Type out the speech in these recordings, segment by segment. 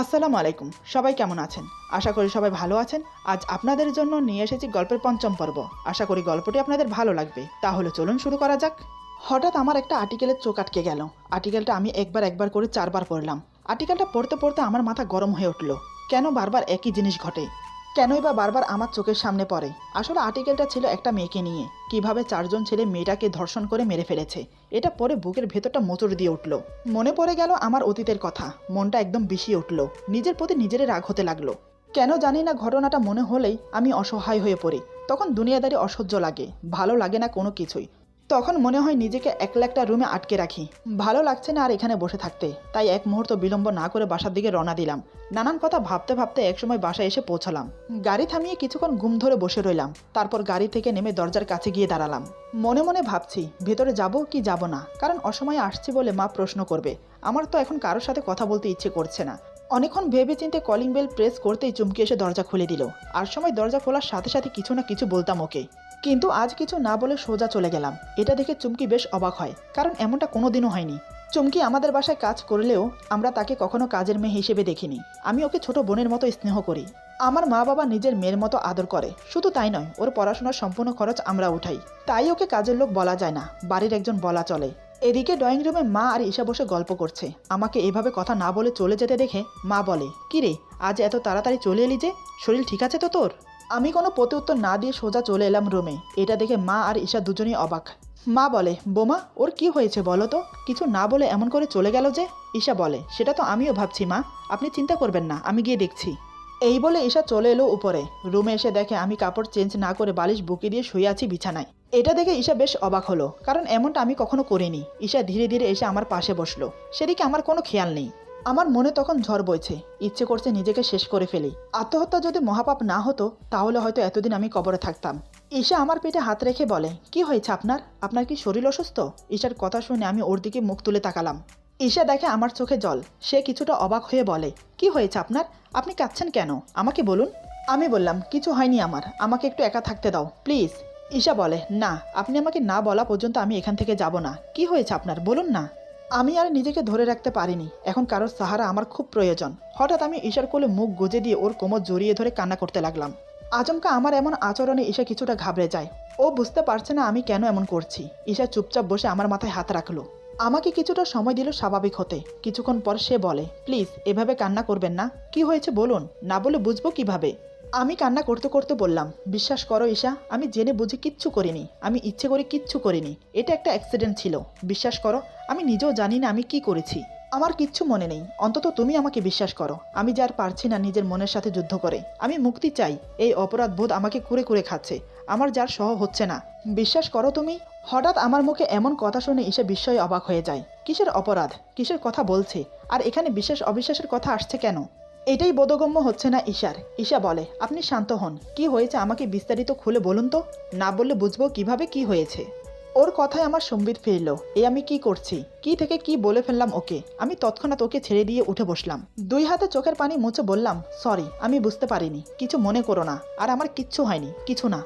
আসসালামু আলাইকুম। সবাই কেমন আছেন? আশা করি সবাই ভালো আছেন। আজ আপনাদের জন্য নিয়ে এসেছি গল্পের পঞ্চম পর্ব। আশা করি গল্পটি আপনাদের ভালো লাগবে। তাহলে চলুন শুরু করা যাক। হঠাৎ আমার একটা আর্টিকেলের চোখ আটকে গেল। আর্টিকেলটা আমি একবার একবার করে চারবার পড়লাম। আর্টিকেলটা পড়তে পড়তে আমার মাথা গরম হয়ে উঠল। কেন বারবার একই জিনিস ঘটে? কেনই বা বারবার আমার চোখের সামনে পড়ে? আসলে আর্টিকেলটা ছিল একটা মেয়েকে নিয়ে। কীভাবে চারজন ছেলে মেয়েটাকে ধর্ষণ করে মেরে ফেলেছে। এটা পরে বুকের ভেতরটা মোচড় দিয়ে উঠল। মনে পড়ে গেল আমার অতীতের কথা। মনটা একদম বিষিয়ে উঠল। নিজের প্রতি নিজের রাগ হতে লাগল। কেন জানি না ঘটনাটা মনে হলেই আমি অসহায় হয়ে পড়ি। তখন দুনিয়াদারি অসহ্য লাগে। ভালো লাগে না কোনো কিছুই। তখন মনে হয় নিজেকে একলা একটা রুমে আটকে রাখি। ভালো লাগছে না আর এখানে বসে থাকতে। তাই এক মুহূর্ত বিলম্ব না করে বাসার দিকে রওনা দিলাম। নানান কথা ভাবতে ভাবতে একসময় বাসায় এসে পৌঁছালাম। গাড়ি থামিয়ে কিছুক্ষণ ঘুম ধরে বসে রইলাম। তারপর গাড়ি থেকে নেমে দরজার কাছে গিয়ে দাঁড়ালাম। মনে মনে ভাবছি, ভেতরে যাব কি যাব না? কারণ অসময়ে আসছি বলে মা প্রশ্ন করবে। আমার তো এখন কারোর সাথে কথা বলতে ইচ্ছে করছে না। অনেকক্ষণ ভেবে চিন্তে কলিং বেল প্রেস করতেই চুমকি এসে দরজা খুলে দিল। আর সময় দরজা খোলার সাথে সাথে কিছু না কিছু বলতাম ওকে। কিন্তু আজ কিছু না বলে সোজা চলে গেলাম। এটা দেখে চুমকি বেশ অবাক হয়, কারণ এমনটা কোনোদিনও হয়নি। চুমকি আমাদের বাসায় কাজ করলেও আমরা তাকে কখনো কাজের মেয়ে হিসেবে দেখিনি। আমি ওকে ছোট বোনের মতো স্নেহ করি। আমার মা বাবা নিজের মেয়ের মতো আদর করে। শুধু তাই নয়, ওর পড়াশোনার সম্পূর্ণ খরচ আমরা উঠাই। তাই ওকে কাজের লোক বলা যায় না, বাড়ির একজন বলা চলে। এদিকে ড্রয়িং রুমে মা আর ঈশা বসে গল্প করছে। আমাকে এভাবে কথা না বলে চলে যেতে দেখে মা বলে কি রে আজ এত তাড়াতাড়ি চলে এলি যে? শরীর ঠিক আছে তো তোর? আমি কোনো প্রত্যুত্তর না দিয়ে সোজা চলে এলাম রুমে। এটা দেখে মা আর ঈশা দুজনেই অবাক। মা বলে, বোমা, ওর কি হয়েছে বলো তো? কিছু না বলে এমন করে চলে গেল যে? ঈশা বলে, সেটা তো আমিও ভাবছি, মা। আপনি চিন্তা করবেন না, আমি গিয়ে দেখছি। এই বলে ঈশা চলে এলো উপরে। রুমে এসে দেখে আমি কাপড় চেঞ্জ না করে বালিশ বুকে দিয়ে শুয়ে আছি বিছানায়। এটা দেখে ঈশা বেশ অবাক হলো, কারণ এমনটা আমি কখনো করিনি। ঈশা ধীরে ধীরে এসে আমার পাশে বসল। সেদিকে আমার কোনো খেয়াল নেই। আমার মনে তখন ঝড় বইছে, ইচ্ছে করছে নিজেকে শেষ করে ফেলি। আত্মহত্যা যদি মহাপাপ না হতো, তাহলে হয়তো এতদিন আমি কবরে থাকতাম। ঈশা আমার পেটে হাত রেখে বলে, কি হয়েছে আপনার? আপনার কি শরীর অসুস্থ? ঈশার কথা শুনে আমি ওর দিকে মুখ তুলে তাকালাম। ঈশা দেখে আমার চোখে জল। সে কিছুটা অবাক হয়ে বলে, কি হয়েছে আপনার? আপনি কাঁদছেন কেন? আমাকে বলুন। আমি বললাম, কিছু হয়নি আমার। আমাকে একটু একা থাকতে দাও, প্লিজ। ঈশা বলে, না, আপনি আমাকে না বলা পর্যন্ত আমি এখান থেকে যাব না। কি হয়েছে আপনার? বলুন না। আমি আর নিজেকে ধরে রাখতে পারিনি। এখন কারোর সাহারা আমার খুব প্রয়োজন। হঠাৎ আমি ঈশার কোলে মুখ গুজে দিয়ে ওর কোমর জড়িয়ে ধরে কান্না করতে লাগলাম। আচমকা আমার এমন আচরণে ঈশা কিছুটা ঘাবড়ে যায়। ও বুঝতে পারছে না আমি কেন এমন করছি। ঈশা চুপচাপ বসে আমার মাথায় হাত রাখল। আমাকে কিছুটা সময় দিল স্বাভাবিক হতে। কিছুক্ষণ পর সে বলে, প্লিজ, এভাবে কান্না করবেন না। কি হয়েছে বলুন? না বলে বুঝব কীভাবে? আমি কান্না করতে করতে বললাম, বিশ্বাস করো ঈশা, আমি জেনে বুঝে কিচ্ছু করিনি, আমি ইচ্ছে করে কিচ্ছু করিনি, এটা একটা অ্যাক্সিডেন্ট ছিল, বিশ্বাস করো, আমি নিজেও জানি না আমি কি করেছি। আমার কিচ্ছু মনে নেই, অন্তত তুমি আমাকে বিশ্বাস করো, আমি যার পারছি না নিজের মনের সাথে যুদ্ধ করে, আমি মুক্তি চাই, এই অপরাধ বোধ আমাকে কুরে কুরে খাচ্ছে, আমার যার সহ হচ্ছে না। বিশ্বাস করো তুমি? হঠাৎ আমার মুখে এমন কথা শুনে ঈশা বিস্ময়ে অবাক হয়ে যায়, কিসের অপরাধ? কিসের কথা বলছে? আর এখানে বিশ্বাস অবিশ্বাসের কথা আসছে কেন? এটাই বোধগম্য হচ্ছে না, ঈশার। ঈশা বলে, আপনি শান্ত হন। কি হয়েছে আমাকে বিস্তারিত খুলে বলুন তো? না বললে বুঝব কীভাবে কি হয়েছে। ওর কথায় আমার সম্বিত ফিরল, এ আমি কি করছি? কি থেকে কি বলে ফেললাম ওকে? আমি তৎক্ষণাৎ ওকে ছেড়ে দিয়ে উঠে বসলাম। দুই হাতে চোখের পানি মুছে বললাম, সরি, আমি বুঝতে পারিনি। কিছু মনে করো না। আর আমার কিচ্ছু হয়নি, কিছু না।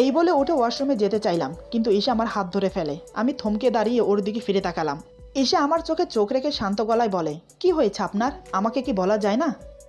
এই বলে উঠে ওয়াশরুমে যেতে চাইলাম, কিন্তু ঈশা আমার হাত ধরে ফেলে। আমি থমকে দাঁড়িয়ে ওর দিকে ফিরে তাকালাম। ঈশা আমার চোখে চোখ রেখে শান্ত গলায় বলে, কি হয়েছে আপনার? আমাকে কি বলা যায় না?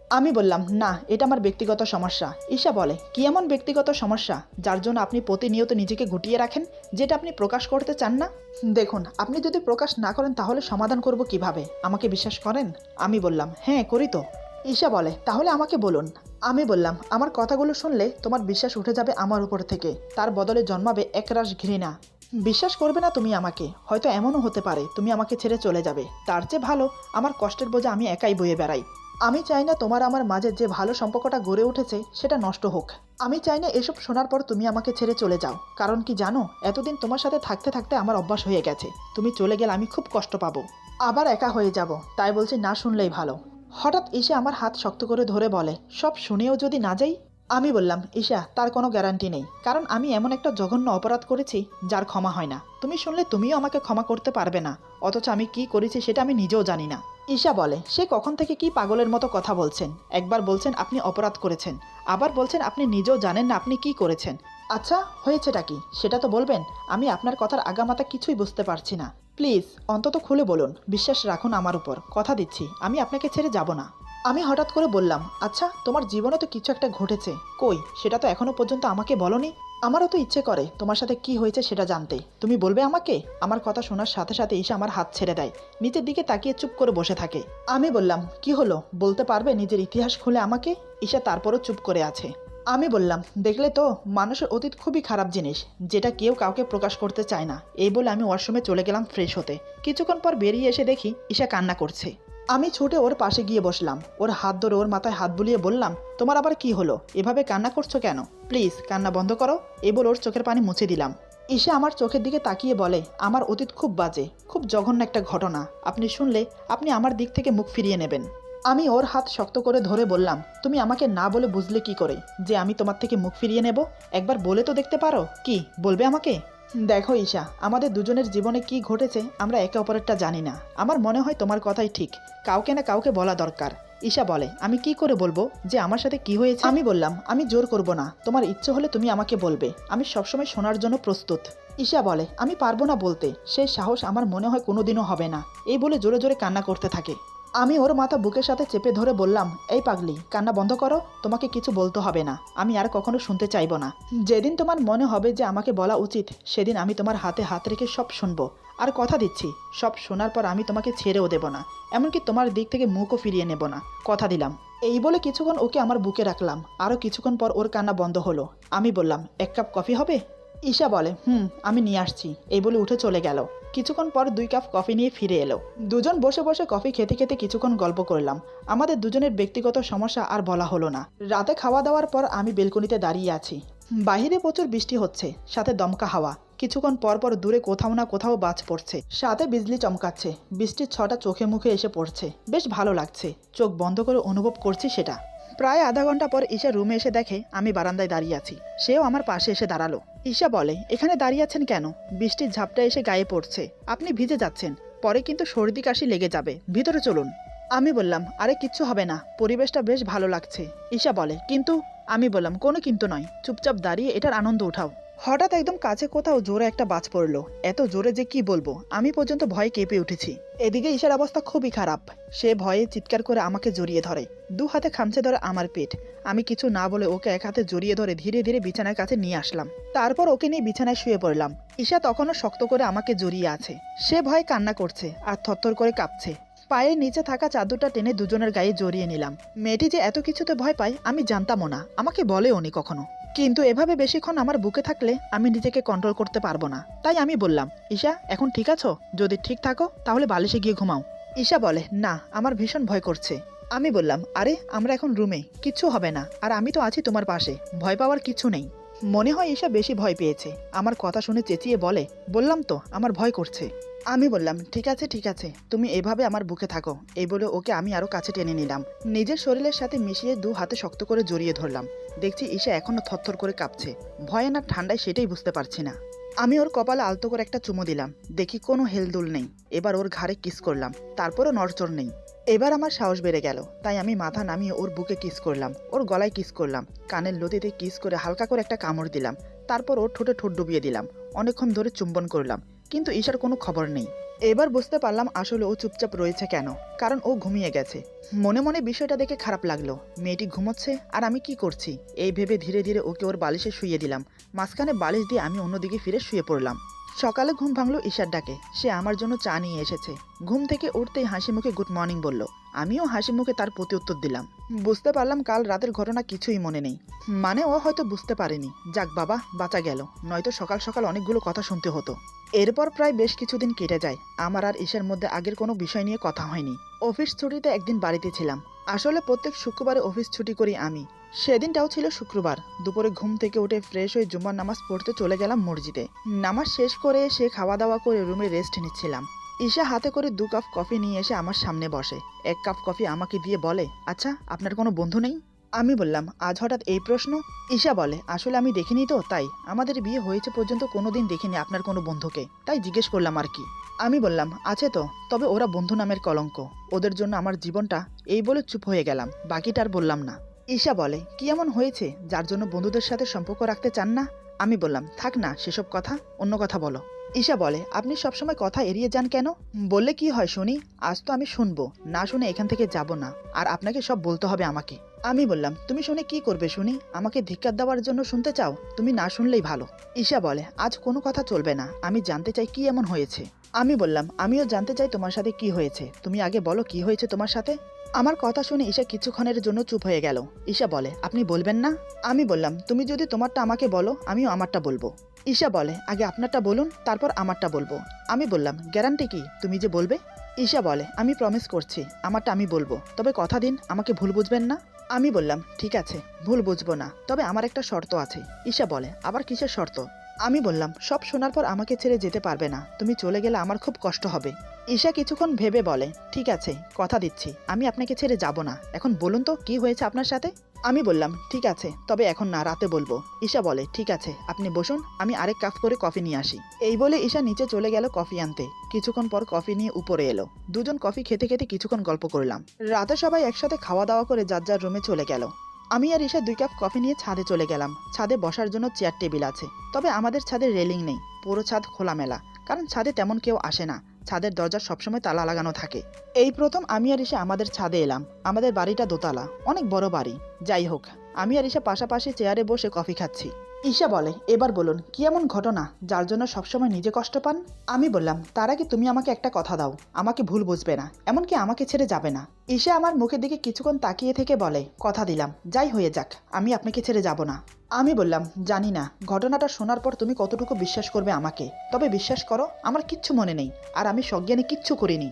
আমি বললাম, না, এটা আমার ব্যক্তিগত সমস্যা। ঈশা বলে, কি এমন ব্যক্তিগত সমস্যা যার জন্য আপনি প্রতিনিয়ত নিজেকে গুটিয়ে রাখেন, যেটা আপনি প্রকাশ করতে চান না? দেখুন, আপনি যদি প্রকাশ না করেন তাহলে সমাধান করব কীভাবে? আমাকে বিশ্বাস করেন? আমি বললাম হ্যাঁ করি তো। ঈশা বলে, তাহলে আমাকে বলুন। আমি বললাম, আমার কথাগুলো শুনলে তোমার বিশ্বাস উঠে যাবে আমার উপর থেকে। তার বদলে জন্মাবে একরাশ ঘৃণা। বিশ্বাস করবে না তুমি আমাকে। হয়তো এমনও হতে পারে, তুমি আমাকে ছেড়ে চলে যাবে। তার চেয়ে ভালো, আমার কষ্টের বোঝা আমি একাই বয়ে বেড়াই। আমি চাই না তোমার আমার মাঝে যে ভালো সম্পর্কটা গড়ে উঠেছে সেটা নষ্ট হোক। আমি চাই না এসব শোনার পর তুমি আমাকে ছেড়ে চলে যাও। কারণ কি জানো, এতদিন তোমার সাথে থাকতে থাকতে আমার অভ্যাস হয়ে গেছে। তুমি চলে গেলে আমি খুব কষ্ট পাবো। আবার একা হয়ে যাব, তাই বলছি না শুনলেই ভালো। হঠাৎ এসে আমার হাত শক্ত করে ধরে বলে, সব শুনেও যদি না যাই? আমি বললাম, ঈশা, তার কোনো গ্যারান্টি নেই। কারণ আমি এমন একটা জঘন্য অপরাধ করেছি যার ক্ষমা হয় না। তুমি শুনলে তুমিও আমাকে ক্ষমা করতে পারবে না। অথচ আমি কি করেছি সেটা আমি নিজেও জানি না। ঈশা বলে, সে কখন থেকে কি পাগলের মতো কথা বলছেন? একবার বলছেন আপনি অপরাধ করেছেন, আবার বলছেন আপনি নিজেও জানেন না আপনি কি করেছেন। আচ্ছা হয়েছেটা কি? সেটা তো বলবেন, আমি আপনার কথার আগামাতা কিছুই বুঝতে পারছি না। প্লিজ, অন্তত খুলে বলুন, বিশ্বাস রাখুন আমার উপর, কথা দিচ্ছি, আমি আপনাকে ছেড়ে যাব না। আমি হঠাৎ করে বললাম আচ্ছা তোমার জীবনে তো কিছু একটা ঘটেছে, কই, সেটা তো এখনও পর্যন্ত আমাকে বলনি? আমারও তো ইচ্ছে করে তোমার সাথে কি হয়েছে সেটা জানতে। তুমি বলবে আমাকে? আমার কথা শোনার সাথে সাথে ঈশা আমার হাত ছেড়ে দেয়। নিচের দিকে তাকিয়ে চুপ করে বসে থাকে। আমি বললাম, কি হলো? বলতে পারবে নিজের ইতিহাস খুলে আমাকে? ঈশা তারপরও চুপ করে আছে। আমি বললাম, দেখলে তো, মানুষের অতীত খুবই খারাপ জিনিস, যেটা কেউ কাউকে প্রকাশ করতে চায় না। এই বলে আমি ওয়াশরুমে চলে গেলাম ফ্রেশ হতে। কিছুক্ষণ পর বেরিয়ে এসে দেখি ঈশা কান্না করছে। আমি ছুটে ওর পাশে গিয়ে বসলাম। ওর হাত ধরে ওর মাথায় হাত বুলিয়ে বললাম, তোমার আবার কি হলো? এভাবে কান্না করছ কেন? প্লিজ, কান্না বন্ধ করো। এই বলে ওর চোখের পানি মুছে দিলাম। ঈশা আমার চোখের দিকে তাকিয়ে বলে, আমার অতীত খুব বাজে, খুব জঘন্য একটা ঘটনা। আপনি শুনলে আপনি আমার দিক থেকে মুখ ফিরিয়ে নেবেন। আমি ওর হাত শক্ত করে ধরে বললাম, তুমি আমাকে না বলে বুঝলে কি করে? যে আমি তোমার থেকে মুখ ফিরিয়ে নেব? একবার বলে তো দেখতে পারো? কি, বলবে আমাকে? দেখো ঈশা, আমাদের দুজনের জীবনে কি ঘটেছে আমরা একে অপরেরটা জানি না। আমার মনে হয় তোমার কথাই ঠিক। কাউকে না কাউকে বলা দরকার। ঈশা বলে, আমি কি করে বলব যে আমার সাথে কি হয়েছে? আমি বললাম, আমি জোর করব না। তোমার ইচ্ছে হলে তুমি আমাকে বলবে। আমি সবসময় শোনার জন্য প্রস্তুত। ঈশা বলে, আমি পারব না বলতে। সেই সাহস আমার মনে হয় কোনোদিনও হবে না। এই বলে জোরে জোরে কান্না করতে থাকে। আমি ওর মাথা বুকের সাথে চেপে ধরে বললাম, এই পাগলি, কান্না বন্ধ করো, তোমাকে কিছু বলতে হবে না। আমি আর কখনো শুনতে চাইব না। যেদিন তোমার মনে হবে যে আমাকে বলা উচিত, সেদিন আমি তোমার হাতে হাত রেখে সব শুনব। আর কথা দিচ্ছি, সব শোনার পর আমি তোমাকে ছেড়েও দেব না। এমনকি তোমার দিক থেকে মুখও ফিরিয়ে নেব না। কথা দিলাম। এই বলে কিছুক্ষণ ওকে আমার বুকে রাখলাম। আরও কিছুক্ষণ পর ওর কান্না বন্ধ হলো। আমি বললাম, এক কাপ কফি হবে? ঈশা বলে, হুম, আমি নিয়ে আসছি। এই বলে উঠে চলে গেল। কিছুক্ষণ পর দুই কাপ কফি নিয়ে ফিরে এলো। দুজন বসে বসে কফি খেতে খেতে কিছুক্ষণ গল্প করলাম। আমাদের দুজনের ব্যক্তিগত সমস্যা আর বলা হলো না। রাতে খাওয়া দাওয়ার পর আমি বেলকনিতে দাঁড়িয়ে আছি। বাইরে প্রচুর বৃষ্টি হচ্ছে, সাথে দমকা হাওয়া। কিছুক্ষণ পর পর দূরে কোথাও না কোথাও বাজ পড়ছে। সাথে বিজলি চমকাচ্ছে। বৃষ্টির ছটা চোখে মুখে এসে পড়ছে। বেশ ভালো লাগছে। চোখ বন্ধ করে অনুভব করছি সেটা। প্রায় আধা ঘণ্টা পর ঈশা রুমে এসে দেখে, আমি বারান্দায় দাঁড়িয়ে আছি। সেও আমার পাশে এসে দাঁড়াল। ঈশা বলে, এখানে দাঁড়িয়ে আছেন কেন? বৃষ্টির ঝাপটা এসে গায়ে পড়ছে। আপনি ভিজে যাচ্ছেন। পরে কিন্তু সর্দি কাশি লেগে যাবে। ভিতরে চলুন। আমি বললাম, আরে, কিচ্ছু হবে না। পরিবেশটা বেশ ভালো লাগছে। ঈশা বলে, কিন্তু? আমি বললাম, কোনো কিন্তু নয়। চুপচাপ দাঁড়িয়ে এটার আনন্দ উঠাও। হঠাৎ একদম কাছে কোথাও জোরে একটা বাজ পড়ল। এত জোরে যে কি বলব? আমি পর্যন্ত ভয়ে কেঁপে উঠেছি। এদিকে ঈশার অবস্থা খুবই খারাপ। সে ভয়ে চিৎকার করে আমাকে জড়িয়ে ধরে। দু হাতে খামচে ধরে আমার পেট। আমি কিছু না বলে ওকে এক হাতে জড়িয়ে ধরে ধীরে ধীরে বিছানার কাছে নিয়ে আসলাম। তারপর ওকে নিয়ে বিছানায় শুয়ে পড়লাম। ঈশা তখনও শক্ত করে আমাকে জড়িয়ে আছে। সে ভয়ে কান্না করছে আর থরথর করে কাঁপছে। পায়ের নিচে থাকা চাদরটা টেনে দুজনের গায়ে জড়িয়ে নিলাম। মেয়েটি যে এত কিছুতে ভয় পায়, আমি জানতামও না। আমাকে বলেও নি কখনো। কিন্তু এভাবে বেশিক্ষণ আমার বুকে থাকলে আমি নিজেকে কন্ট্রোল করতে পারব না। তাই আমি বললাম, ঈশা, এখন ঠিক আছো? যদি ঠিক থাকো, তাহলে বালিশে গিয়ে ঘুমাও। ঈশা বলে, না, আমার ভীষণ ভয় করছে। আমি বললাম, আরে, আমরা এখন রুমে কিচ্ছু হবে না, আর আমি তো আছি তোমার পাশে, ভয় পাওয়ার কিছু নেই। মনে হয় ঈশা বেশি ভয় পেয়েছে। আমার কথা শুনে চেঁচিয়ে বলে, বললাম তো, আমার ভয় করছে। আমি বললাম, ঠিক আছে ঠিক আছে, তুমি এভাবে আমার বুকে থাকো। এই বলে ওকে আমি আরও কাছে টেনে নিলাম। নিজের শরীরের সাথে মিশিয়ে দু হাতে শক্ত করে জড়িয়ে ধরলাম। দেখছি ঈশা এখনও থরথর করে কাঁপছে। ভয়ে না ঠান্ডায় সেটাই বুঝতে পারছি না। আমি ওর কপালে আলতো করে একটা চুমো দিলাম। দেখি কোনো হেলদুল নেই। এবার ওর ঘাড়ে কিস করলাম। তারপরও নড়চড় নেই। এবার আমার সাহস বেড়ে গেল। তাই আমি মাথা নামিয়ে ওর বুকে কিস করলাম। ওর গলায় কিস করলাম। কানের লতিতে কিস করে হালকা করে একটা কামড় দিলাম। তারপর ওর ঠোঁটে ঠোঁট ডুবিয়ে দিলাম। অনেকক্ষণ ধরে চুম্বন করলাম। কিন্তু ঈশার কোনো খবর নেই। এবার বুঝতে পারলাম আসলে ও চুপচাপ রয়েছে কেন, কারণ ও ঘুমিয়ে গেছে। মনে মনে বিষয়টা দেখে খারাপ লাগল, মেয়েটি ঘুমোচ্ছে, আর আমি কি করছি? এই ভেবে ধীরে ধীরে ওকে ওর বালিশে শুয়ে দিলাম। মাঝখানে বালিশ দিয়ে আমি অন্যদিকে ফিরে শুয়ে পড়লাম। সকালে ঘুম ভাঙলো ঈশার ডাকে, সে আমার জন্য চা নিয়ে এসেছে। ঘুম থেকে উঠতেই হাসি মুখে গুড মর্নিং বলল। আমিও হাসি মুখে তার প্রতি উত্তর দিলাম। বুঝতে পারলাম কাল রাতের ঘটনা কিছুই মনে নেই। মানে ও হয়তো বুঝতে পারেনি। যাক বাবা বাঁচা গেল। নয়তো সকাল সকাল অনেকগুলো কথা শুনতে হতো। এরপর প্রায় বেশ কিছুদিন কেটে যায়। আমার আর ঈশার মধ্যে আগের কোনো বিষয় নিয়ে কথা হয়নি। অফিস ছুটিতে একদিন বাড়িতে ছিলাম। আসলে প্রত্যেক শুক্রবারে অফিস ছুটি করি আমি। সেদিনটাও ছিল শুক্রবার। দুপুরে ঘুম থেকে উঠে ফ্রেশ হয়ে জুম্মার নামাজ পড়তে চলে গেলাম মসজিদে। নামাজ শেষ করে এসে খাওয়া দাওয়া করে রুমে রেস্ট নিচ্ছিলাম। ঈশা হাতে করে দু কাপ কফি নিয়ে এসে আমার সামনে বসে। এক কাপ কফি আমাকে দিয়ে বলে আচ্ছা আপনার কোনো বন্ধু নেই? আমি বললাম, আজ হঠাৎ এই প্রশ্ন? ঈশা বলে, আসলে আমি দেখিনি তো, তাই। আমাদের বিয়ে হয়েছে পর্যন্ত কোনোদিন দেখিনি আপনার কোনো বন্ধুকে। তাই জিজ্ঞেস করলাম আর কি। আমি বললাম, আছে তো, তবে ওরা বন্ধু নামের কলঙ্ক। ওদের জন্য আমার জীবনটা এই বলে চুপ হয়ে গেলাম, বাকিটা আর বললাম না। ঈশা বলে, কি এমন হয়েছে? যার জন্য বন্ধুদের সাথে সম্পর্ক রাখতে চান না? আমি বললাম, থাক না, সেসব কথা, অন্য কথা বলো। ঈশা বলে, আপনি সবসময় কথা এড়িয়ে যান কেন? বললে কি হয় শুনি? আজ তো আমি শুনব। না শুনে এখান থেকে যাব না। আর আপনাকে সব বলতে হবে আমাকে। আমি বললাম, তুমি শুনে কি করবে শুনি? আমাকে ধিক্কার দেওয়ার জন্য শুনতে চাও? তুমি না শুনলেই ভালো। ঈশা বলে, আজ কোনো কথা চলবে না। আমি জানতে চাই কি এমন হয়েছে। আমি বললাম, আমিও জানতে চাই তোমার সাথে কি হয়েছে। তুমি আগে বলো কি হয়েছে তোমার সাথে? আমার কথা শুনে ঈশা কিছুক্ষণের জন্য চুপ হয়ে গেল। ঈশা বলে, আপনি বলবেন না? আমি বললাম, তুমি যদি তোমারটা আমাকে বলো, আমিও আমারটা বলব। ঈশা বলে, আগে আপনারটা বলুন, তারপর আমারটা বলব। আমি বললাম, গ্যারান্টি কি? তুমি যে বলবে? ঈশা বলে, আমি প্রমিস করছি, আমারটা আমি বলব। তবে কথা দিন, আমাকে ভুল বুঝবেন না? আমি বললাম, ঠিক আছে, ভুল বুঝব না, তবে আমার একটা শর্ত আছে। ঈশা বলে, আবার কিসের শর্ত? আমি বললাম, সব শোনার পর আমাকে ছেড়ে যেতে পারবে না, তুমি চলে গেলে আমার খুব কষ্ট হবে। ঈশা কিছুক্ষণ ভেবে বলে, ঠিক আছে, কথা দিচ্ছি, আমি আপনাকে ছেড়ে যাব না। এখন বলুন তো, কি হয়েছে আপনার সাথে? আমি বললাম, ঠিক আছে, তবে এখন না, রাতে বলব। ঈশা বলে, ঠিক আছে, আপনি বসুন, আমি আরেক কাপ করে কফি নিয়ে আসি। এই বলে ঈশা নিচে চলে গেল কফি আনতে। কিছুক্ষণ পর কফি নিয়ে উপরে এলো। দুজন কফি খেতে খেতে কিছুক্ষণ গল্প করলাম। রাতে সবাই একসাথে খাওয়া দাওয়া করে যার যার রুমে চলে গেল। আমি আর ঈশা দুই কাপ কফি নিয়ে ছাদে চলে গেলাম। ছাদে বসার জন্য চেয়ার টেবিল আছে। তবে আমাদের ছাদে রেলিং নেই। পুরো ছাদ খোলামেলা, কারণ ছাদে তেমন কেউ আসে না। ছাদের দরজা সবসময় তালা লাগানো থাকে। এই প্রথম আমি আর ইসে আমাদের ছাদে এলাম। আমাদের বাড়িটা দোতলা। অনেক বড় বাড়ি। যাই হোক, আমি আর এসে পাশাপাশি চেয়ারে বসে কফি খাচ্ছি। ঈশা বলে, এবার বলুন, কি এমন ঘটনা যার জন্য সবসময় নিজে কষ্ট পান? আমি বললাম, তার আগে তুমি আমাকে একটা কথা দাও, আমাকে ভুল বুঝবে না, এমনকি আমাকে ছেড়ে যাবে না। ঈশা আমার মুখের দিকে কিছুক্ষণ তাকিয়ে থেকে বলে, কথা দিলাম, যাই হয়ে যাক, আমি আপনাকে ছেড়ে যাব না। আমি বললাম, জানি না, ঘটনাটা শোনার পর তুমি কতটুকু বিশ্বাস করবে আমাকে? তবে বিশ্বাস করো, আমার কিচ্ছু মনে নেই, আর আমি সজ্ঞানে কিচ্ছু করিনি।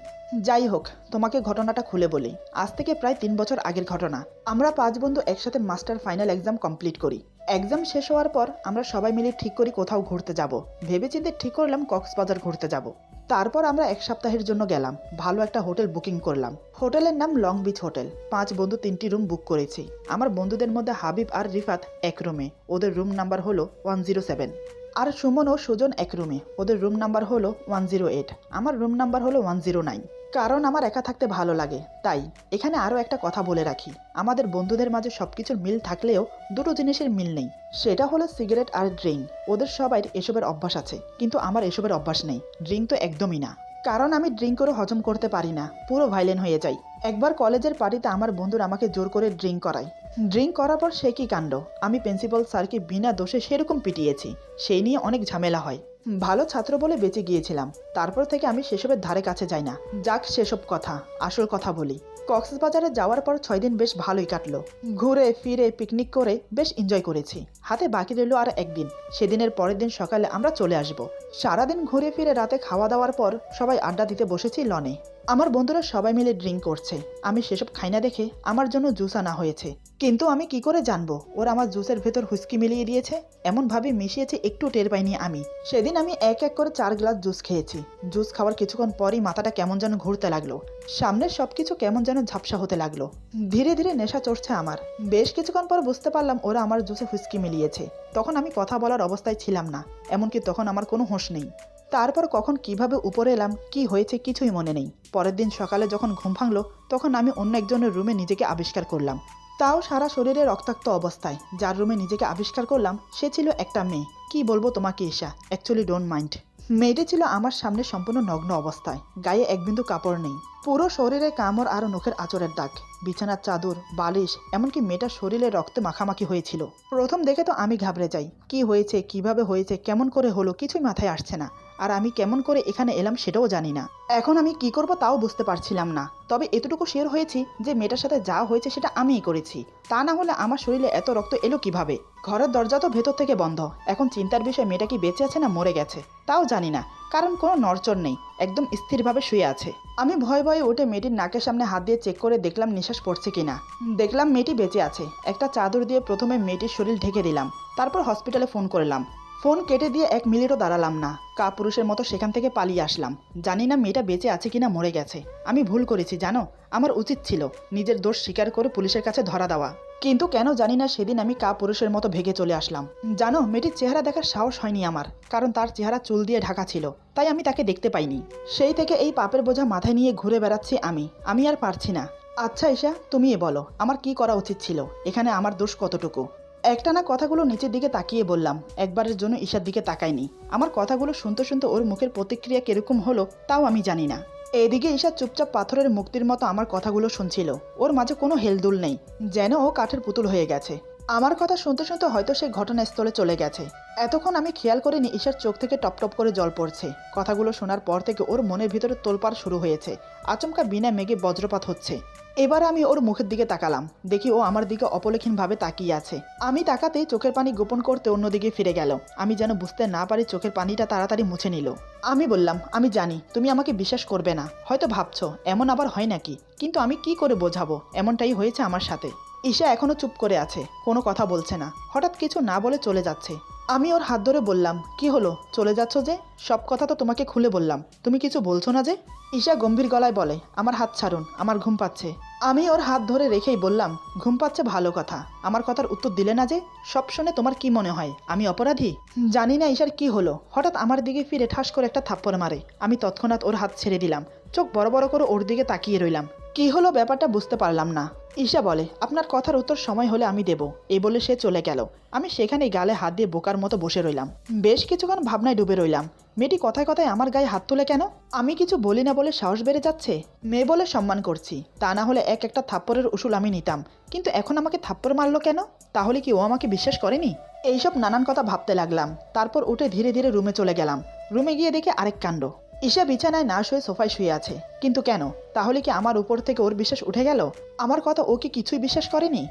যাই হোক, তোমাকে ঘটনাটা খুলে বলি, আজ থেকে প্রায় তিন বছর আগের ঘটনা। আমরা পাঁচ বন্ধু একসাথে মাস্টার ফাইনাল এক্সাম কমপ্লিট করি। এক্সাম শেষ হওয়ার পর আমরা সবাই মিলে ঠিক করি কোথাও ঘুরতে যাব। ভেবেচিন্তে ঠিক করলাম কক্সবাজার ঘুরতে যাব। তারপর আমরা এক সপ্তাহের জন্য গেলাম। ভালো একটা হোটেল বুকিং করলাম। হোটেলের নাম লং বিচ হোটেল। পাঁচ বন্ধু তিনটি রুম বুক করেছি। আমার বন্ধুদের মধ্যে হাবিব আর রিফাত এক রুমে। ওদের রুম নাম্বার হলো ওয়ান জিরো সেভেন। আর সুমন ও সুজন এক রুমে। ওদের রুম নাম্বার হলো ওয়ান জিরো এইট। আমার রুম নাম্বার হলো ওয়ান জিরো নাইন। কারণ আমার একা থাকতে ভালো লাগে। তাই, এখানে আরও একটা কথা বলে রাখি। আমাদের বন্ধুদের মাঝে সব কিছুর মিল থাকলেও দুটো জিনিসের মিল নেই। সেটা হলো সিগারেট আর ড্রিঙ্ক। ওদের সবাই এসবের অভ্যাস আছে। কিন্তু আমার এসবের অভ্যাস নেই। ড্রিঙ্ক তো একদমই না। কারণ আমি ড্রিঙ্ক করে হজম করতে পারি না। পুরো ভাইলেন হয়ে যাই। একবার কলেজের পার্টিতে আমার বন্ধুর আমাকে জোর করে ড্রিঙ্ক করায়। ড্রিঙ্ক করার পর সে কি কাণ্ড? আমি প্রিন্সিপাল স্যারকে বিনা দোষে সেরকম পিটিয়েছি। সেই নিয়ে অনেক ঝামেলা হয়। ভালো ছাত্র বলে বেঁচে গিয়েছিলাম। তারপর থেকে আমি সেসবের ধারে কাছে যাই না। যাক সেসব কথা, আসল কথা বলি। কক্সবাজারে যাওয়ার পর ছয় দিন বেশ ভালোই কাটলো। ঘুরে, ফিরে পিকনিক করে বেশ এনজয় করেছি। হাতে বাকি রইল আর একদিন। সেদিনের পরের দিন সকালে আমরা চলে আসব। সারাদিন ঘুরে ফিরে রাতে খাওয়া দাওয়ার পর সবাই আড্ডা দিতে বসেছি লনে। আমার বন্ধুরা সবাই মিলে ড্রিঙ্ক করছে। আমি সেসব খাই না দেখে আমার জন্য জুস আনা হয়েছে। কিন্তু আমি কি করে জানব? ওরা আমার জুসের ভেতর হুইস্কি মিলিয়ে দিয়েছে। এমনভাবে মিশিয়েছে একটু টের পাইনি আমি। সেদিন আমি এক এক করে চার গ্লাস জুস খেয়েছি। জুস খাওয়ার কিছুক্ষণ পরই মাথাটা কেমন যেন ঘুরতে লাগল। সামনের সব কিছু কেমন যেন ঝাপসা হতে লাগল। ধীরে ধীরে নেশা চড়ছে আমার। বেশ কিছুক্ষণ পর বুঝতে পারলাম ওরা আমার জুসে হুইস্কি মিলিয়েছে। তখন আমি কথা বলার অবস্থায় ছিলাম না। এমনকি তখন আমার কোনো হোঁশ নেই। তারপর কখন কীভাবে উপরে এলাম, কি হয়েছে কিছুই মনে নেই। পরের দিন সকালে যখন ঘুম ভাঙলো, তখন আমি অন্য একজনের রুমে নিজেকে আবিষ্কার করলাম। তাও সারা শরীরে রক্তাক্ত অবস্থায়। যার রুমে নিজেকে আবিষ্কার করলাম, সে ছিল একটা মেয়ে। কি বলব তোমাকে, ঈশা? অ্যাকচুয়ালি ডোন্ট মাইন্ড মেয়েটি ছিল আমার সামনে সম্পূর্ণ নগ্ন অবস্থায়। গায়ে এক বিন্দু কাপড় নেই। পুরো শরীরে কামড় আর নখের আচরের দাগ, বিছানার চাদর, বালিশ, এমনকি মেয়েটার শরীরে রক্তে মাখামাখি হয়েছিল। প্রথম দেখে তো আমি ঘাবড়ে যাই, কি হয়েছে, কীভাবে হয়েছে, কেমন করে হলো কিছুই মাথায় আসছে না, আর আমি কেমন করে এখানে এলাম সেটাও জানি না। এখন আমি কি করব তাও বুঝতে পারছিলাম না, তবে এতটুকু শেয়ার হয়েছি যে মেয়েটার সাথে যা হয়েছে সেটা আমিই করেছি। তা না হলে আমার শরীরে এত রক্ত এলো কীভাবে? ঘরের দরজা তো ভেতর থেকে বন্ধ, এখন চিন্তার বিষয় মেয়েটা কি বেঁচে আছে না মরে গেছে, তাও জানি না। কারণ কোনো নড়চড় নেই, একদম স্থিরভাবে শুয়ে আছে। আমি ভয় ভয়ে উঠে মেয়েটির নাকের সামনে হাত দিয়ে চেক করে দেখলাম নিঃশ্বাস পড়ছে কিনা। দেখলাম মেয়েটি বেঁচে আছে। একটা চাদর দিয়ে প্রথমে মেয়েটির শরীর ঢেকে দিলাম, তারপর হসপিটালে ফোন করলাম। ফোন কেটে দিয়ে এক মিনিটও দাঁড়ালাম না। কা পুরুষের মতো সেখান থেকে পালিয়ে আসলাম। জানি না মেয়েটা বেঁচে আছে কিনা মরে গেছে। আমি ভুল করেছি, জানো? আমার উচিত ছিল নিজের দোষ স্বীকার করে পুলিশের কাছে ধরা দেওয়া। কিন্তু কেন জানি না সেদিন আমি কা পুরুষের মতো ভেগে চলে আসলাম। জানো, মেয়েটির চেহারা দেখার সাহস হয়নি আমার, কারণ তার চেহারা চুল দিয়ে ঢাকা ছিল, তাই আমি তাকে দেখতে পাইনি। সেই থেকে এই পাপের বোঝা মাথায় নিয়ে ঘুরে বেড়াচ্ছি আমি আমি আর পারছি না। আচ্ছা ঈশা, তুমি এ বলো, আমার কি করা উচিত ছিল? এখানে আমার দোষ কতটুকু? একটানা কথাগুলো নিচের দিকে তাকিয়ে বললাম, একবারের জন্য ঈশার দিকে তাকাইনি। আমার কথাগুলো শুনতে শুনতে ওর মুখের প্রতিক্রিয়া কীরকম হলো, তাও আমি জানি না। এদিকে ঈশা চুপচাপ পাথরের মুক্তির মতো আমার কথাগুলো শুনছিল। ওর মাঝে কোনো হেলদুল নেই, যেন ও কাঠের পুতুল হয়ে গেছে। আমার কথা শুনতে শুনতে হয়তো সে ঘটনাস্থলে চলে গেছে। এতক্ষণ আমি খেয়াল করিনি ঈশার চোখ থেকে টপ টপ করে জল পড়ছে। কথাগুলো শোনার পর থেকে ওর মনের ভিতরে তোলপাড় শুরু হয়েছে। আচমকা বিনা মেঘে বজ্রপাত হচ্ছে। এবার আমি ওর মুখের দিকে তাকালাম। দেখি ও আমার দিকে অপলেখীনভাবে তাকিয়ে আছে। আমি তাকাতেই চোখের পানি গোপন করতে অন্যদিকে ফিরে গেল। আমি যেন বুঝতে না পারি চোখের পানিটা তাড়াতাড়ি মুছে নিল। আমি বললাম, আমি জানি, তুমি আমাকে বিশ্বাস করবে না। হয়তো ভাবছ, এমন আবার হয় নাকি? কিন্তু আমি কি করে বোঝাবো? এমনটাই হয়েছে আমার সাথে। ঈশা এখনও চুপ করে আছে, কোনো কথা বলছে না। হঠাৎ কিছু না বলে চলে যাচ্ছে। আমি ওর হাত ধরে বললাম, কি হলো? চলে যাচ্ছ যে? সব কথা তো তোমাকে খুলে বললাম। তুমি কিছু বলছো না যে? ঈশা গম্ভীর গলায় বলে, আমার হাত ছাড়ুন, আমার ঘুম পাচ্ছে। আমি ওর হাত ধরে রেখেই বললাম, ঘুম পাচ্ছে ভালো কথা। আমার কথার উত্তর দিলে না যে? সব শুনে তোমার কি মনে হয়? আমি অপরাধী? জানি না ঈশার কি হলো। হঠাৎ আমার দিকে ফিরে ঠাস করে একটা থাপ্পড় মারে। আমি তৎক্ষণাৎ ওর হাত ছেড়ে দিলাম। চোখ বড় বড় করে ওর দিকে তাকিয়ে রইলাম। কি হলো ব্যাপারটা বুঝতে পারলাম না। ঈশা বলে, আপনার কথার উত্তর সময় হলে আমি দেব। এই বলে সে চলে গেল। আমি সেখানেই গালে হাত দিয়ে বোকার মতো বসে রইলাম। বেশ কিছুক্ষণ ভাবনায় ডুবে রইলাম। মেয়েটি কথায় কথায় আমার গায়ে হাত তুলে কেন? আমি কিছু বলি না বলে সাহস বেড়ে যাচ্ছে? মেয়ে বলে, সম্মান করছি। তা না হলে এক একটা থাপ্পড়ের উসুল আমি নিতাম। কিন্তু এখন আমাকে থাপ্পড় মারলো কেন? তাহলে কি ও আমাকে বিশ্বাস করেনি? এইসব নানান কথা ভাবতে লাগলাম। তারপর উঠে ধীরে ধীরে রুমে চলে গেলাম। রুমে গিয়ে দেখে আরেক কাণ্ড। ঈশা বিছানায় না শুয়ে সোফায় শুয়ে আছে। কিন্তু কেন? তাহলে কি আমার উপর থেকে ওর বিশ্বাস উঠে গেল? আমার কথা ও কি কিছুই বিশ্বাস করেনি?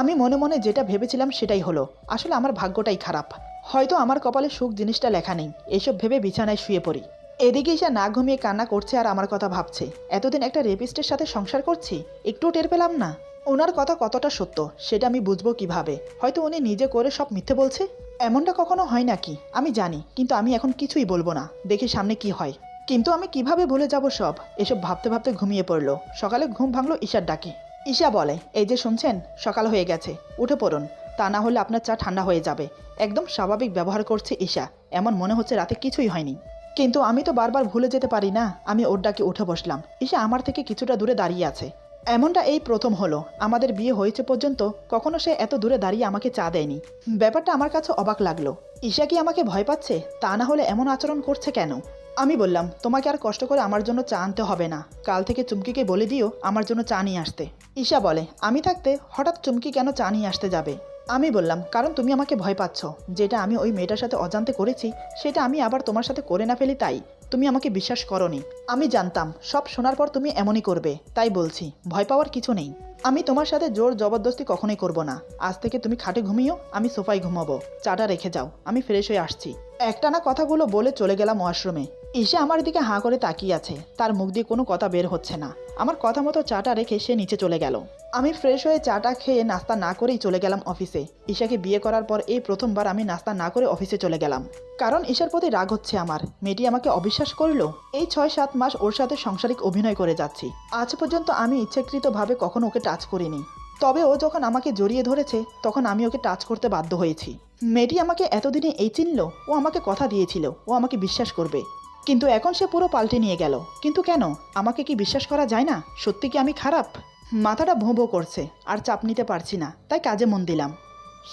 আমি মনে মনে যেটা ভেবেছিলাম সেটাই হলো, আসলে আমার ভাগ্যটাই খারাপ। হয়তো আমার কপালে সুখ জিনিসটা লেখা নেই এসব ভেবে বিছানায় শুয়ে পড়ি। এদিকে ঈশা না ঘুমিয়ে কান্না করছে আর আমার কথা ভাবছে, এতদিন একটা রেপিস্টের সাথে সংসার করছি একটুও টের পেলাম না। ওনার কথা কতটা সত্য, সেটা আমি বুঝব কীভাবে? হয়তো উনি নিজে করে সব মিথ্যে বলছে? এমনটা কখনো হয় নাকি? আমি জানি, কিন্তু আমি এখন কিছুই বলব না। দেখি সামনে কি হয়। কিন্তু আমি কীভাবে ভুলে যাব সব? এসব ভাবতে ভাবতে ঘুমিয়ে পড়ল। সকালে ঘুম ভাঙলো ঈশার ডাকে। ঈশা বলে, এই যে শুনছেন, সকাল হয়ে গেছে, উঠে পড়ুন। তা না হলে আপনার চা ঠান্ডা হয়ে যাবে। একদম স্বাভাবিক ব্যবহার করছে ঈশা। এমন মনে হচ্ছে রাতে কিছুই হয়নি। কিন্তু আমি তো বারবার ভুলে যেতে পারি না, আমি ওর ডাকে উঠে বসলাম। ঈশা আমার থেকে কিছুটা দূরে দাঁড়িয়ে আছে। এমনটা এই প্রথম হলো। আমাদের বিয়ে হয়েছে পর্যন্ত কখনো সে এত দূরে দাঁড়িয়ে আমাকে চা দেয়নি। ব্যাপারটা আমার কাছে অবাক লাগল। ঈশা কি আমাকে ভয় পাচ্ছে? তা না হলে এমন আচরণ করছে কেন? আমি বললাম, তোমাকে আর কষ্ট করে আমার জন্য চা আনতে হবে না। কাল থেকে চুমকিকে বলে দিও আমার জন্য চা নিয়ে আসতে। ঈশা বলে, আমি থাকতে হঠাৎ চুমকি কেন চা নিয়ে আসতে যাবে? আমি বললাম, কারণ তুমি আমাকে ভয় পাচ্ছ। যেটা আমি ওই মেয়েটার সাথে অজান্তে করেছি, সেটা আমি আবার তোমার সাথে করে না ফেলি তাই। তুমি আমাকে বিশ্বাস করনি। আমি জানতাম, সব শোনার পর তুমি এমনই করবে, তাই বলছি, ভয় পাওয়ার কিছু নেই। আমি তোমার সাথে জোর জবরদস্তি কখনোই করব না। আজ থেকে তুমি খাটে ঘুমিও, আমি সোফায় ঘুমাবো। চাটা রেখে যাও, আমি ফ্রেশ হয়ে আসছি। একটানা কথাগুলো বলে চলে গেলাম ওয়াশরুমে। ঈশা আমার দিকে হাঁ করে তাকিয়ে আছে। তার মুখ দিয়ে কোনো কথা বের হচ্ছে না। আমার কথা মতো চাটা রেখে সে নিচে চলে গেল। আমি ফ্রেশ হয়ে চাটা খেয়ে নাস্তা না করেই চলে গেলাম অফিসে। ঈশাকে বিয়ে করার পর এই প্রথমবার আমি নাস্তা না করে অফিসে চলে গেলাম। কারণ ঈশার প্রতি রাগ হচ্ছে আমার। মেয়েটি আমাকে অবিশ্বাস করল? এই ছয় সাত মাস ওর সাথে সাংসারিক অভিনয় করে যাচ্ছি। আজ পর্যন্ত আমি ইচ্ছাকৃতভাবে কখনো ওকে টাচ করিনি। তবে ও যখন আমাকে জড়িয়ে ধরেছে, তখন আমি ওকে টাচ করতে বাধ্য হয়েছি। মেয়েটি আমাকে এতদিনে এই চিনল? ও আমাকে কথা দিয়েছিল। ও আমাকে বিশ্বাস করবে। কিন্তু এখন সে পুরো পাল্টে নিয়ে গেল। কিন্তু কেন? আমাকে কি বিশ্বাস করা যায় না? সত্যি কি আমি খারাপ? মাথাটা ভোঁ করছে, আর চাপ নিতে পারছি না, তাই কাজে মন দিলাম।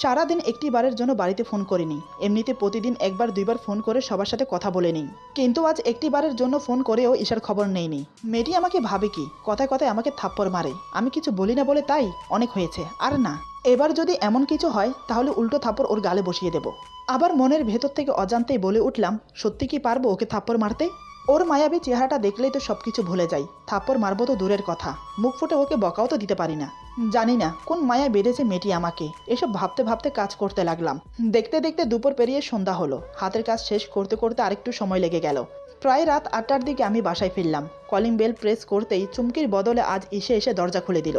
সারাদিন একটি বারের জন্য বাড়িতে ফোন করিনি। এমনিতে প্রতিদিন একবার, দুইবার ফোন করে সবার সাথে কথা বলে নিই। কিন্তু আজ একটি বারের জন্য ফোন করেও ঈশার খবর নেইনি। মেয়েটি আমাকে ভাবে কি? কথায় কথায় আমাকে থাপ্পড় মারে। আমি কিছু বলি না বলে তাই অনেক হয়েছে, আর না। এবার যদি এমন কিছু হয়, তাহলে উল্টো থাপ্পড় ওর গালে বসিয়ে দেব। আবার মনের ভেতর থেকে অজান্তেই বলে উঠলাম, সত্যি কি পারব ওকে থাপ্পড় মারতে? ওর মায়াবী চেহারাটা দেখলেই তো সব কিছু ভুলে যাই, থাপ্পড় মারবো তো দূরের কথা। মুখ ফুটে ওকে বকাও তো দিতে পারি না। জানি না, কোন মায়া বেড়েছে মেয়েটি আমাকে? এসব ভাবতে ভাবতে কাজ করতে লাগলাম। দেখতে দেখতে দুপুর পেরিয়ে সন্ধ্যা হলো। হাতের কাজ শেষ করতে করতে আরেকটু সময় লেগে গেল। প্রায় রাত আটটার দিকে আমি বাসায় ফিরলাম। কলিং বেল প্রেস করতেই চুমকির বদলে আজ এসে এসে দরজা খুলে দিল।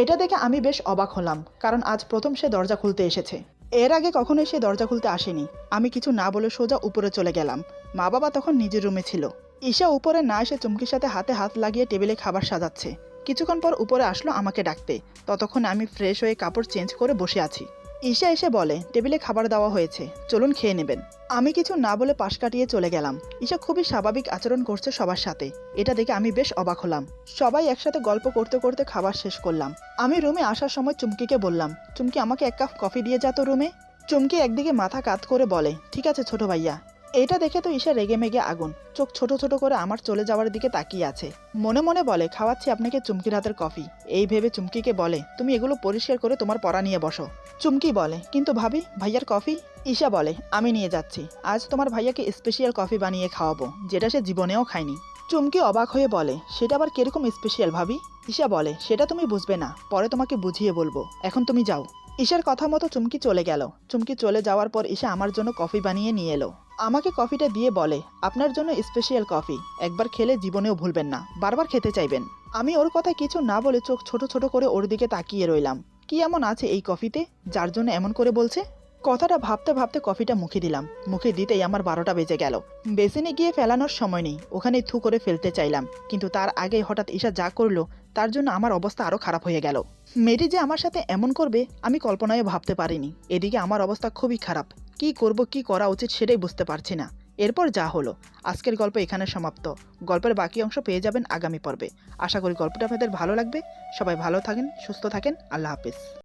এটা দেখে আমি বেশ অবাক হলাম, কারণ আজ প্রথম সে দরজা খুলতে এসেছে। এর আগে কখনোই সে দরজা খুলতে আসেনি। আমি কিছু না বলে সোজা উপরে চলে গেলাম। মা বাবা তখন নিজের রুমে ছিল। ঈশা উপরে না এসে চুমকির সাথে হাতে হাত লাগিয়ে টেবিলে খাবার সাজাচ্ছে। কিছুক্ষণ পর উপরে আসলো আমাকে ডাকতে। ততক্ষণ আমি ফ্রেশ হয়ে কাপড় চেঞ্জ করে বসে আছি। ঈশা এসে বলে, টেবিলে খাবার দেওয়া হয়েছে, চলুন খেয়ে নেবেন। আমি কিছু না বলে পাশ কাটিয়ে চলে গেলাম। ঈশা খুবই স্বাভাবিক আচরণ করছে সবার সাথে। এটা দেখে আমি বেশ অবাক হলাম। সবাই একসাথে গল্প করতে করতে খাবার শেষ করলাম। আমি রুমে আসার সময় চুমকিকে বললাম, চুমকি, আমাকে এক কাপ কফি দিয়ে যা তো রুমে? চুমকি একদিকে মাথা কাত করে বলে, ঠিক আছে ছোট ভাইয়া। এটা দেখে তো ঈশা রেগে মেগে আগুন। চোখ ছোট ছোট করে আমার চলে যাওয়ার দিকে তাকিয়ে আছে। মনে মনে বলে, খাওয়াচ্ছি আপনাকে চুমকির হাতের কফি। এই ভেবে চুমকিকে বলে, তুমি এগুলো পরিষ্কার করে তোমার পড়া নিয়ে বসো। চুমকি বলে, কিন্তু ভাবি, ভাইয়ার কফি? ঈশা বলে, আমি নিয়ে যাচ্ছি। আজ তোমার ভাইয়াকে স্পেশাল কফি বানিয়ে খাওয়াবো, যেটা সে জীবনেও খায়নি। চুমকি অবাক হয়ে বলে, সেটা আবার কীরকম স্পেশাল ভাবি? ঈশা বলে, সেটা তুমি বুঝবে না। পরে তোমাকে বুঝিয়ে বলব। এখন তুমি যাও। ঈশার কথা মতো চুমকি চলে গেল। চুমকি চলে যাওয়ার পর ঈশা আমার জন্য কফি বানিয়ে নিয়ে এলো। আমাকে কফিটা দিয়ে বলে, আপনার জন্য স্পেশাল কফি। একবার খেলে জীবনেও ভুলবেন না। বারবার খেতে চাইবেন। আমি ওর কথা কিছু না বলে চোখ ছোট ছোট করে ওর দিকে তাকিয়ে রইলাম। কি এমন আছে এই কফিতে? যার জন্য এমন করে বলছে কথাটা ভাবতে ভাবতে কফিটা মুখে দিলাম। মুখে দিতেই আমার বারোটা বেজে গেল। বেসিনে গিয়ে ফেলানোর সময় নেই। ওখানে থু করে ফেলতে চাইলাম। কিন্তু তার আগে হঠাৎ ঈশা যা করল, তার জন্য আমার অবস্থা আরও খারাপ হয়ে গেল। মেয়েটি যে আমার সাথে এমন করবে, আমি কল্পনায় ভাবতে পারিনি। এদিকে আমার অবস্থা খুবই খারাপ। কি করব, কি করা উচিত সেটাই বুঝতে পারছি না। এরপর যা হলো, আজকের গল্প এখানে সমাপ্ত। গল্পের বাকি অংশ পেয়ে যাবেন আগামী পর্বে। আশা করি গল্পটা আপনাদের ভালো লাগবে। সবাই ভালো থাকেন, সুস্থ থাকেন। আল্লাহ হাফিজ।